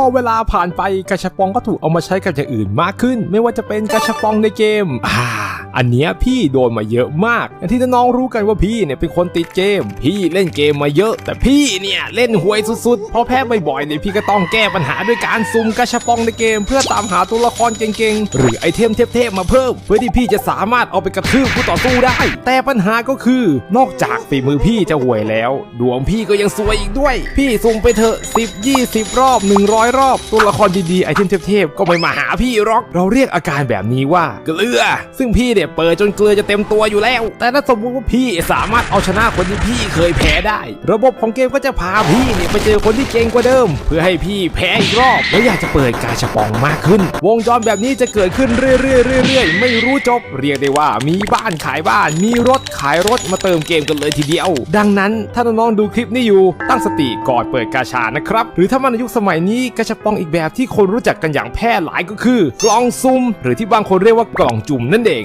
พอเวลาผ่านไปกระชับปองก็ถูกเอามาใช้กับอย่างอื่นมากขึ้น ไม่ว่าจะเป็นกระชับปองในเกมอ่า อันเนี้ยพี่โดนมาเยอะมากอย่างที่น้องรู้กันว่าพี่เนี่ยเป็นคนติดเกม พี่เล่นเกมมาเยอะ แต่พี่เนี่ยเล่นหวยสุดๆพอแพ้บ่อยๆเนี่ยพี่ก็ต้องแก้ปัญหาด้วยการซุ่มกระชับปองในเกม เพื่อตามหาตัวละครเก่งๆ หรือไอเทมเทพๆมาเพิ่ม เพื่อที่พี่จะสามารถเอาไปกระทืบผู้ต่อสู้ได้ แต่ปัญหาก็คือนอกจากฝีมือพี่จะห่วยแล้ว ดวงพี่ก็ยังซวยอีกด้วย พี่สุ่มไปเถอะ10 20 รอบ 100 รอบ ตัวละครดีๆไอเทมเทพๆก็ไม่มาหาพี่หรอกเราเรียกอาการแบบนี้ว่าเกลือ ซึ่งพี่เนี่ยเปิดจนเกลือจะเต็มตัวอยู่แล้ว แต่ถ้าสมมติว่าพี่สามารถเอาชนะคนที่พี่เคยแพ้ได้ ระบบของเกมก็จะพาพี่เนี่ยไปเจอคนที่เก่งกว่าเดิม เพื่อให้พี่แพ้อีกรอบ แล้วอยากจะเปิดกาชาปองมากขึ้น วงจรแบบนี้จะเกิดขึ้นเรื่อยๆเรื่อยๆไม่รู้จบ เรียกได้ว่ามีบ้านขายบ้าน มีรถขายรถมาเติมเกมกันเลยทีเดียว ดังนั้นถ้าน้องๆดูคลิปนี้อยู่ ตั้งสติก่อนเปิดกาชานะครับ หรือถ้ามันในยุคสมัยนี้กาชาปองอีกแบบที่คนรู้จักกันอย่างแพร่หลายก็คือ กล่องซุ่มหรือที่บางคนเรียกว่ากล่องจุ่มนั่นเอง